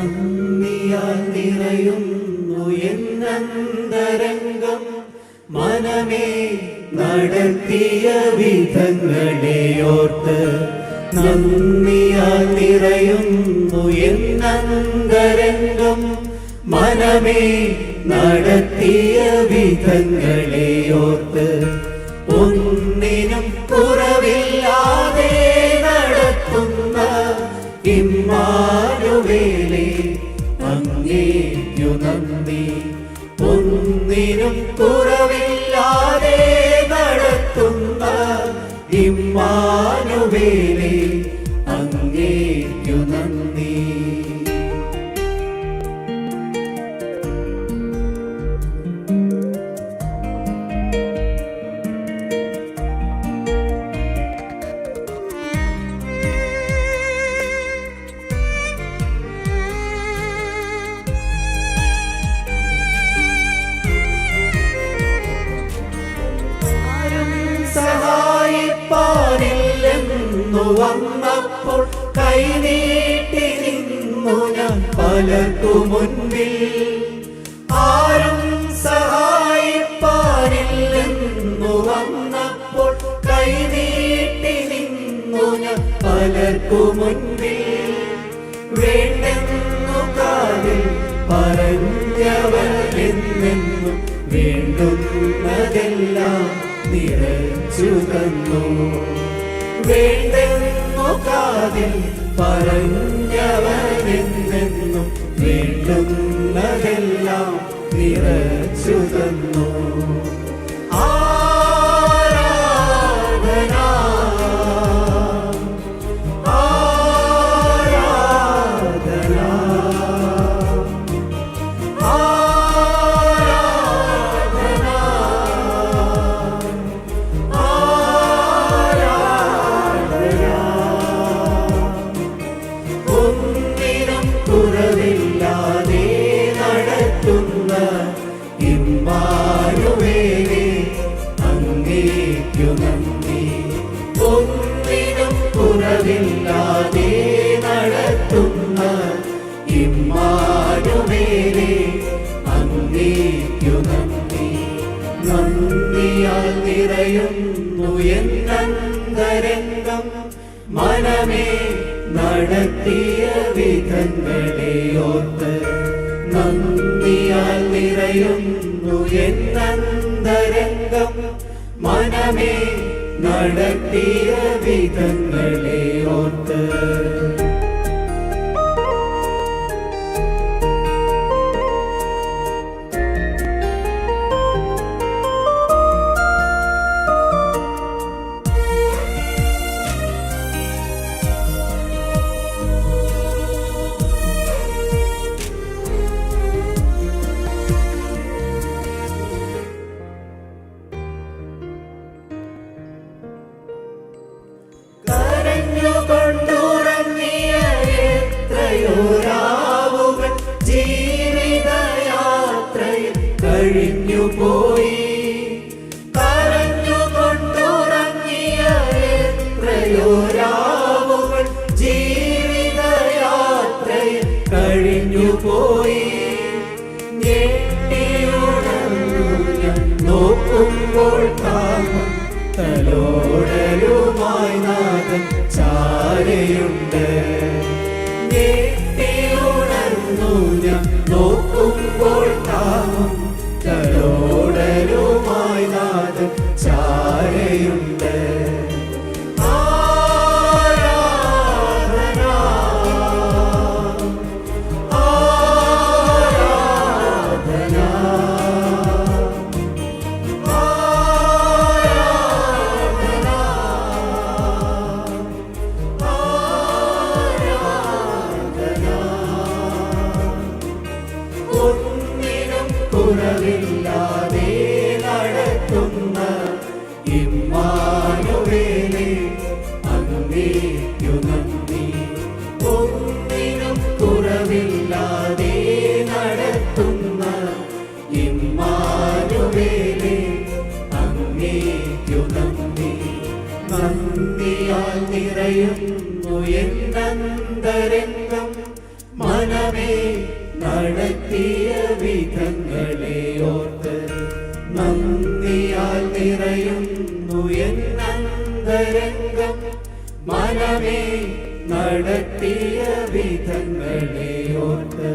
നന്ദിയാൽ നിറയുന്നു എന്നന്തരംഗം. മനമേ നടത്തിയ വിധങ്ങളെ ഓർത്ത് നന്ദിയാൽ നിറയുന്നു എന്നന്തരംഗം. മനമേ നടത്തിയ വിധങ്ങളെ ഓർത്ത് ഒന്നിനും കുറവില്ലാതെ ഒന്നിനും കുറവില്ലാതെ നടത്തുന്ന ഇമ്മാനുവേലേ അങ്ങേക്കു നന്ദി. വന്നപ്പോൾ കൈനീട്ടി നിന്നു ഞാൻ പലർക്കു മുൻപിൽ. ആരും സഹായിപ്പാനില്ലെന്നു വന്നപ്പോൾ കൈനീട്ടി നിന്നു ഞാൻ പലർക്കു മുൻപിൽ. വേണ്ടെന്നു കാതിൽ പറഞ്ഞവർ എന്നെന്നും വേണ്ടുന്നതെല്ലാം നിറച്ചു തന്നു. വേണ്ടെന്നു കാതിൽ പറഞ്ഞവരെന്നെന്നും വേണ്ടുന്നതെല്ലാം നിറച്ചു കുറവില്ലാതെ നടത്തുന്ന ഇമ്മാനുവേലേ അങ്ങേക്കു നന്ദി. നന്ദിയാൽ നിറയുന്നു എന്നന്തരംഗം. മനമേ നടത്തിയ വിധങ്ങളെ ഓർത്ത് നന്ദിയാൽ നിറയുന്നു എന്നന്തരംഗം. മനമേ നടത്തിയ വിധങ്ങളെ ഓർത്ത് തലോടലുമായി നാഥൻ ചാരയുണ്ട്. ഇമ്മാനുവേലേ അങ്ങേക്കു നന്ദി നന്ദിയാൽ നിറയുന്നു എന്നന്തരംഗം. മനമേ നടത്തിയ വിധങ്ങളെ ഓർത്ത് നന്ദിയാൽ നിറയുന്നു എന്നന്തരംഗം. മനമേ നടത്തിയ വിധങ്ങളെ ഓർത്ത്